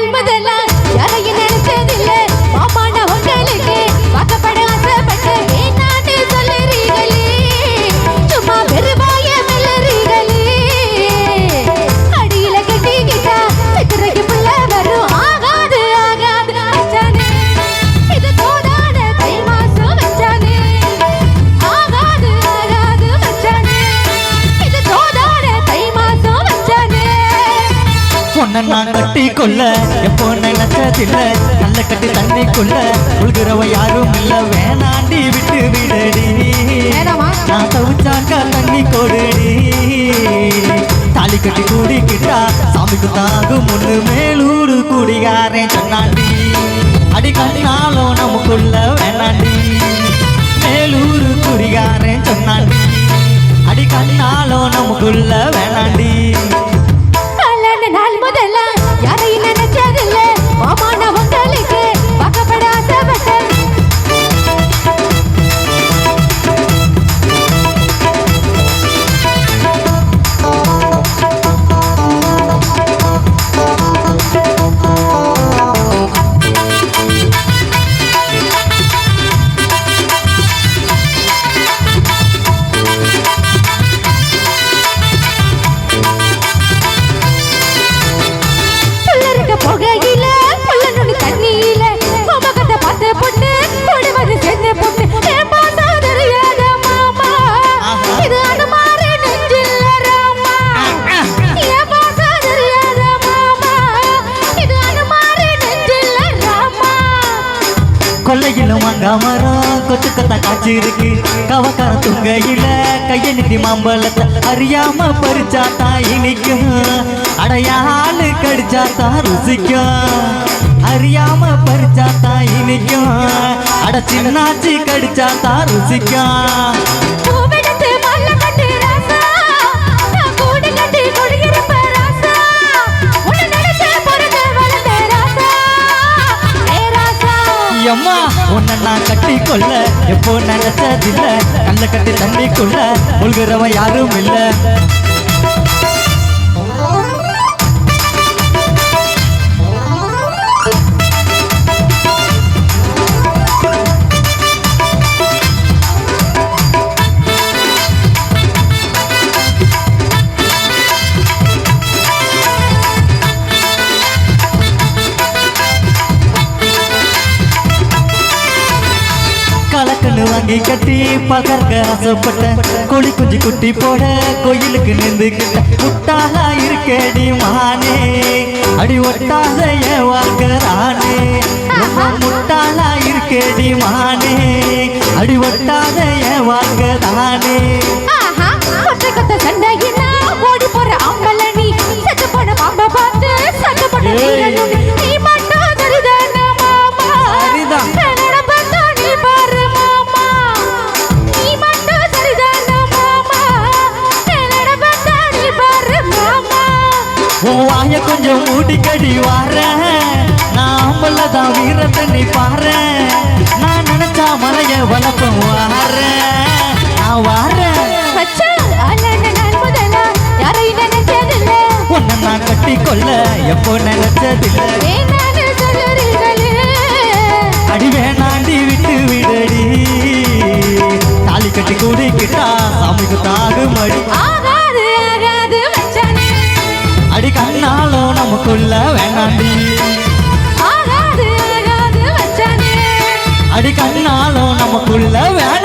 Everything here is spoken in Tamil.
காண்பதெல்லாம் கொள்ள எப்போ நினைச்சதில்ல நல்ல கட்டி தண்ணிக்குள்ள உள்கிறவ யாரும் இல்ல. வேணாண்டி விட்டு விடடி? நான் தவிச்சாக்கா தண்ணி கொடுடி தாலி கட்டி கூடிக்கிட்டா சாமிக்கு தாகும் ஒண்ணு மேலூரு குடிகாரன் சொன்னாண்டி அடி கண்ணாலும் நமக்குள்ள வேணாண்டி. மேலூரு குடிகாரன் சொன்னாண்டி அடி கண்ணாலும் நமக்குள்ள வேணாண்டி. கொல்லையிலும் மரம் கொத்து கொத்த காய்ச்சி இருக்கு கவக்கார துங்கையில கைய நிதி மாம்பழத்தை அறியாம பறிச்சாத்தா இனிக்கும். அடையாளு கடிச்சாத்தா ருசிக்கும். அறியாம பறிச்சாத்தா இனிக்கும். அட சின்னாச்சி கடிச்சாத்தா ருசிக்கும். அம்மா உன்னை நான் கட்டி கொள்ள எப்போ நினைச்சதில்லை. கல்ல கட்டி தண்ணிக்குள்ள உள்கிறவன் யாரும் இல்லை. வாங்கி கட்டி பகர்க்க ஆசைப்பட்ட கோழி குஞ்சு குட்டி போட கோயிலுக்கு நின்றுகிட்ட முட்டாளா இருக்கேடி மானே. அடி ஒட்டாத என் வாழ்கிறானே ரொம்ப முட்டாளா இருக்கேடி மானே. அடி ஒட்டாத என் கொட்டை கொத்த சண்டையினா ஓடி போற நீ. செத்து போன பாம்ப பார்த்து சண்டை போட்ட கொஞ்சம் மூடிக்கடி வாரேன் நான் அம்பலதான் வீரத்தை நீ நான் நினைச்சா மலைய வளர்ப்பேன் வாரேன் நான் நினைச்சதில்ல. உன்னை நான் கட்டி கொள்ள எப்போ நினைச்சதில்ல. அடி கண்ணாலும் நமக்குள்ள வேணாண்டி